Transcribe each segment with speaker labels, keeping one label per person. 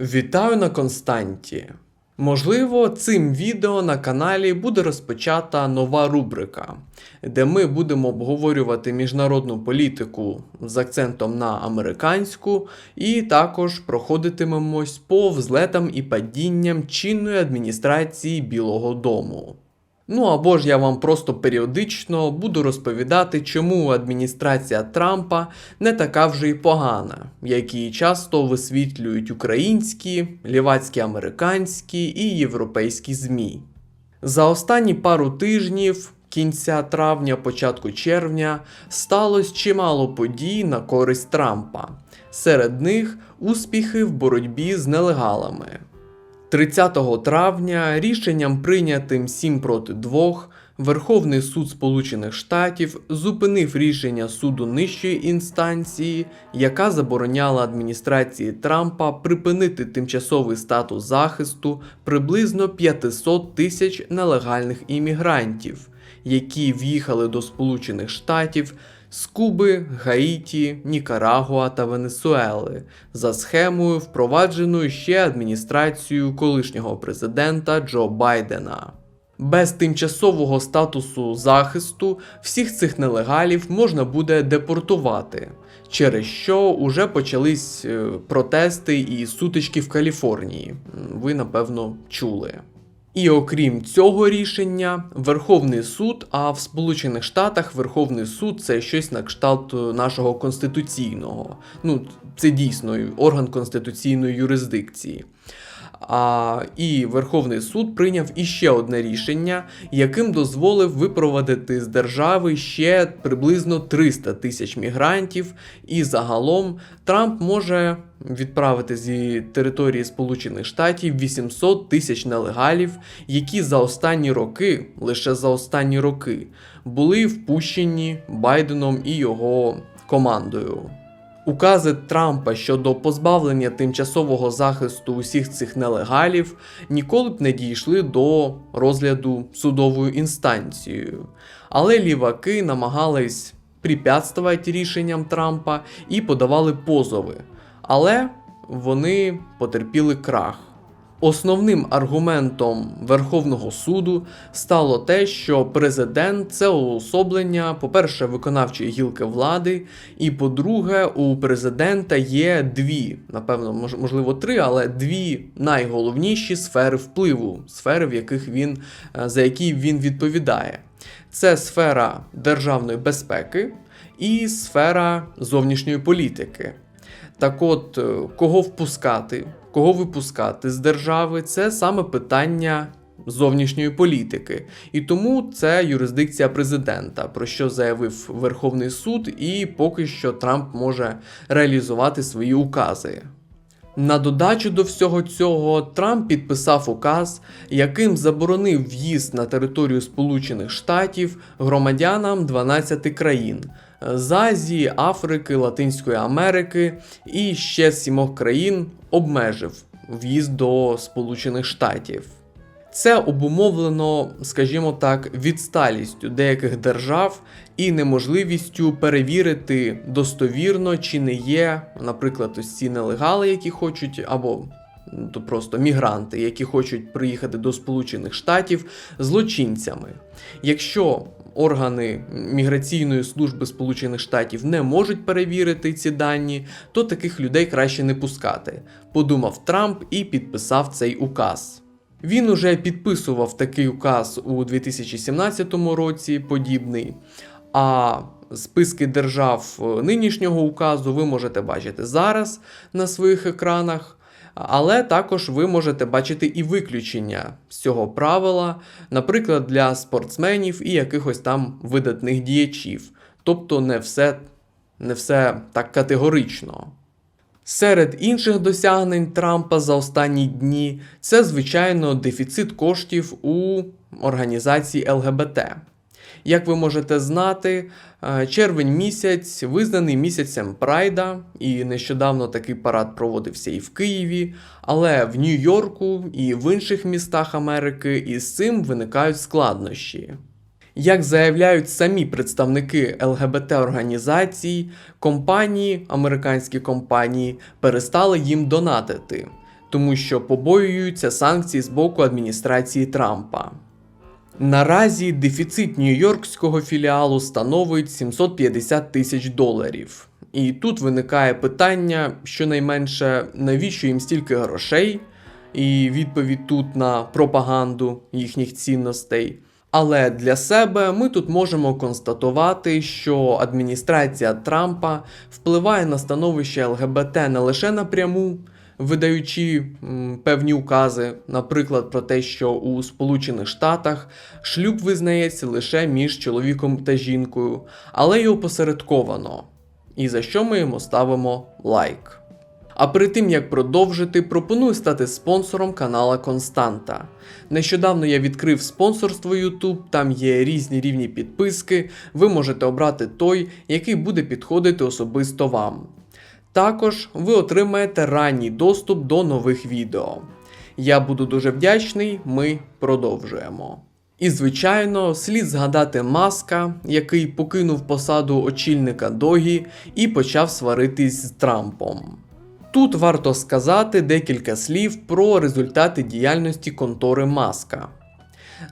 Speaker 1: Вітаю на Константі. Можливо, цим відео на каналі буде розпочата нова рубрика, де ми будемо обговорювати міжнародну політику з акцентом на американську, і також проходитимемось по взлетам і падінням чинної адміністрації Білого Дому. Ну або ж я вам просто періодично буду розповідати, чому адміністрація Трампа не така вже й погана, як її часто висвітлюють українські, лівацькі американські і європейські ЗМІ. За останні пару тижнів, кінця травня, початку червня, сталося чимало подій на користь Трампа. Серед них успіхи в боротьбі з нелегалами. 30 травня рішенням прийнятим 7 проти 2 Верховний суд Сполучених Штатів зупинив рішення суду нижчої інстанції, яка забороняла адміністрації Трампа припинити тимчасовий статус захисту приблизно 500 тисяч нелегальних іммігрантів, які в'їхали до Сполучених Штатів з Куби, Гаїті, Нікарагуа та Венесуели за схемою, впровадженою ще адміністрацією колишнього президента Джо Байдена. Без тимчасового статусу захисту всіх цих нелегалів можна буде депортувати, через що уже почались е, протести і сутички в Каліфорнії. Ви напевно чули. І окрім цього рішення, Верховний суд, а в Сполучених Штатах Верховний суд це щось на кшталт е, нашого конституційного. Ну, це дійсно орган конституційної юрисдикції. А, і Верховний суд прийняв іще одне рішення, яким дозволив випровадити з держави ще приблизно 300 тисяч мігрантів, і загалом Трамп може відправити зі території Сполучених Штатів 800 тисяч нелегалів, які за останні роки, лише за останні роки, були впущені Байденом і його командою. Укази Трампа щодо позбавлення тимчасового захисту усіх цих нелегалів ніколи б не дійшли до розгляду судовою інстанцією. Але ліваки намагались препятствувати рішенням Трампа і подавали позови. Але вони потерпіли крах. Основним аргументом Верховного суду стало те, що президент це уособлення, по-перше, виконавчої гілки влади, і по-друге, у президента є дві, напевно, мож- можливо, три, але дві найголовніші сфери впливу, сфери, в яких він, е, за які він відповідає. Це сфера державної безпеки і сфера зовнішньої політики. Так от, е, кого впускати, кого випускати з держави, це саме питання зовнішньої політики. І тому це юрисдикція президента, про що заявив Верховний суд, і поки що Трамп може реалізувати свої укази. На додачу до всього цього Трамп підписав указ, яким заборонив в'їзд на територію Сполучених Штатів громадянам 12 країн з Азії, Африки, Латинської Америки і ще сімох країн обмежив в'їзд до Сполучених Штатів. Це обумовлено, скажімо так, відсталістю деяких держав і неможливістю перевірити достовірно, чи не є, наприклад, ось ці нелегали, які хочуть, або то просто мігранти, які хочуть приїхати до Сполучених Штатів злочинцями. Якщо органи міграційної служби Сполучених Штатів не можуть перевірити ці дані, то таких людей краще не пускати, подумав Трамп і підписав цей указ. Він уже підписував такий указ у 2017 році, подібний. А списки держав е, нинішнього указу ви можете бачити зараз на своїх екранах. Але також ви можете бачити і виключення з цього правила, наприклад, для спортсменів і якихось там видатних діячів. Тобто не все, не все так категорично. Серед інших досягнень Трампа за останні дні це, звичайно, дефіцит коштів у організації ЛГБТ. Як ви можете знати, е, червень місяць визнаний місяцем Прайда, і нещодавно такий парад проводився і в Києві, але в Нью-Йорку і в інших містах Америки із цим виникають складнощі. Як заявляють самі представники ЛГБТ-організацій, компанії, американські компанії перестали їм донатити. тому що побоюються санкцій з боку адміністрації Трампа. Наразі дефіцит нью-йоркського філіалу становить 750 тисяч доларів. І тут виникає питання, щонайменше, навіщо їм стільки грошей, і відповідь тут на пропаганду їхніх цінностей. Але для себе ми тут можемо констатувати, що адміністрація Трампа впливає на становище ЛГБТ не лише напряму, видаючи м, певні укази, наприклад, про те, що у Сполучених Штатах шлюб визнається лише між чоловіком та жінкою, але й опосередковано. І за що ми йому ставимо лайк. А перед тим як продовжити, пропоную стати спонсором канала Константа. Нещодавно я відкрив спонсорство YouTube, там є різні рівні підписки. Ви можете обрати той, який буде підходити особисто вам. Також ви отримаєте ранній доступ до нових відео. Я буду дуже вдячний, ми продовжуємо. І, звичайно, слід згадати Маска, який покинув посаду очільника Догі і почав сваритись з Трампом. Тут варто сказати декілька слів про результати діяльності контори Маска.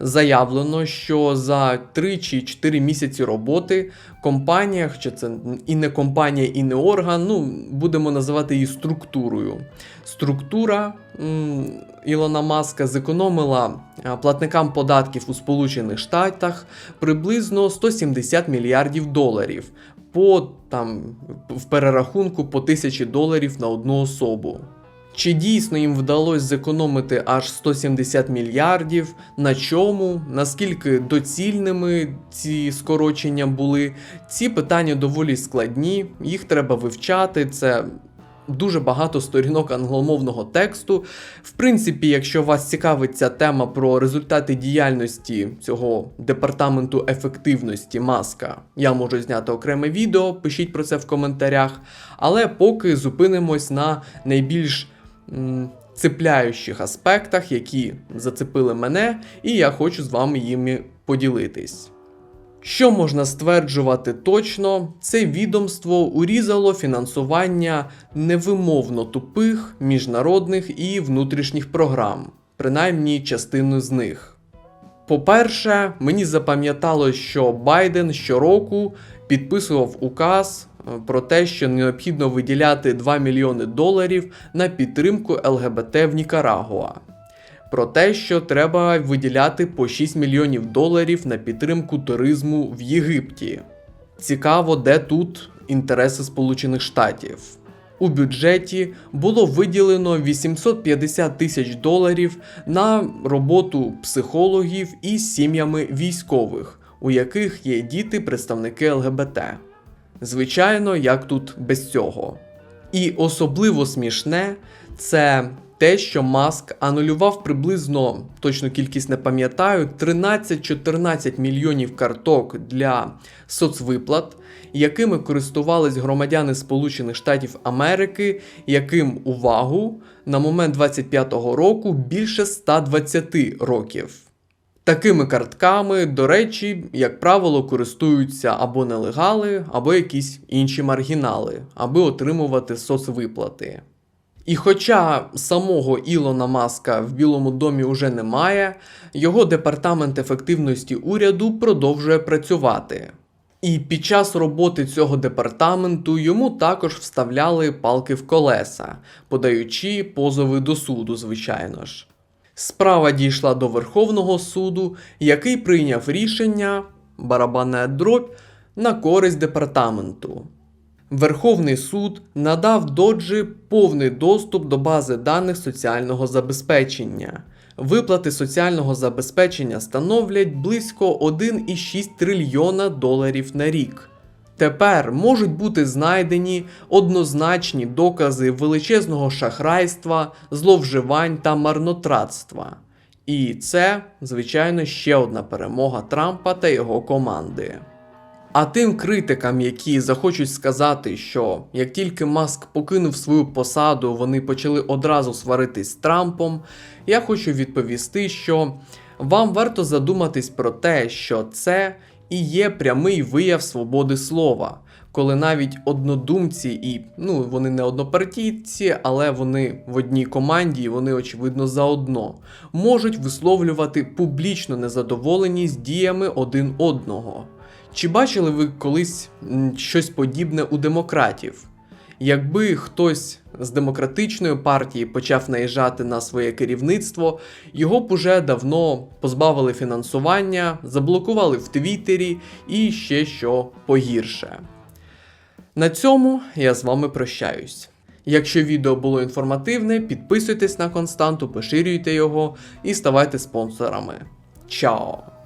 Speaker 1: Заявлено, що за 3 чи 4 місяці роботи компанія, хоча це і не компанія, і не орган, ну будемо називати її структурою. Структура м, Ілона Маска зекономила платникам податків у Сполучених Штатах приблизно 170 мільярдів доларів по там в перерахунку по тисячі доларів на одну особу. Чи дійсно їм вдалося зекономити аж 170 мільярдів? На чому? Наскільки доцільними ці скорочення були? Ці питання доволі складні, їх треба вивчати. Це дуже багато сторінок англомовного тексту. В принципі, якщо вас цікавить ця тема про результати діяльності цього департаменту ефективності маска, я можу зняти окреме відео, пишіть про це в коментарях. Але поки зупинимось на найбільш м, цепляючих аспектах, які зацепили мене, і я хочу з вами їми поділитись. Що можна стверджувати точно, це відомство урізало фінансування невимовно тупих міжнародних і внутрішніх програм, принаймні частину з них. По-перше, мені запам'яталось, що Байден щороку підписував указ е, про те, що необхідно виділяти 2 мільйони доларів на підтримку ЛГБТ в Нікарагуа. Про те, що треба виділяти по 6 мільйонів доларів на підтримку туризму в Єгипті. Цікаво, де тут інтереси Сполучених Штатів. У бюджеті було виділено 850 тисяч доларів на роботу психологів із сім'ями військових, у яких є діти представники ЛГБТ. Звичайно, як тут без цього. І особливо смішне це те, що Маск анулював приблизно, точну кількість не пам'ятаю, 13-14 мільйонів карток для соцвиплат, якими користувались громадяни Сполучених Штатів Америки, яким увагу на момент 25-го року більше 120 років. Такими картками, до речі, як правило, користуються або нелегали, або якісь інші маргінали, аби отримувати соцвиплати. І хоча самого Ілона Маска в Білому домі уже немає, його департамент ефективності уряду продовжує працювати. І під час роботи цього департаменту йому також вставляли палки в колеса, подаючи позови до суду, звичайно ж. Справа дійшла до Верховного суду, який прийняв рішення барабанна дробь на користь департаменту. Верховний суд надав Доджі повний доступ до бази даних соціального забезпечення. Виплати соціального забезпечення становлять близько 1,6 трильйона доларів на рік. Тепер можуть бути знайдені однозначні докази величезного шахрайства, зловживань та марнотратства. І це, звичайно, ще одна перемога Трампа та його команди. А тим критикам, які захочуть сказати, що як тільки Маск покинув свою посаду, вони почали одразу сваритись з Трампом, я хочу відповісти, що вам варто задуматись про те, що це і є прямий вияв свободи слова. коли навіть однодумці і ну вони не однопартійці, але вони в одній команді, і вони очевидно заодно можуть висловлювати публічну незадоволеність діями один одного. Чи бачили ви колись щось подібне у демократів? Якби хтось з демократичної партії почав наїжджати на своє керівництво, його б уже давно позбавили фінансування, заблокували в Твіттері і ще що погірше. На цьому я з вами прощаюсь. Якщо відео було інформативне, підписуйтесь на константу, поширюйте його і ставайте спонсорами. Чао!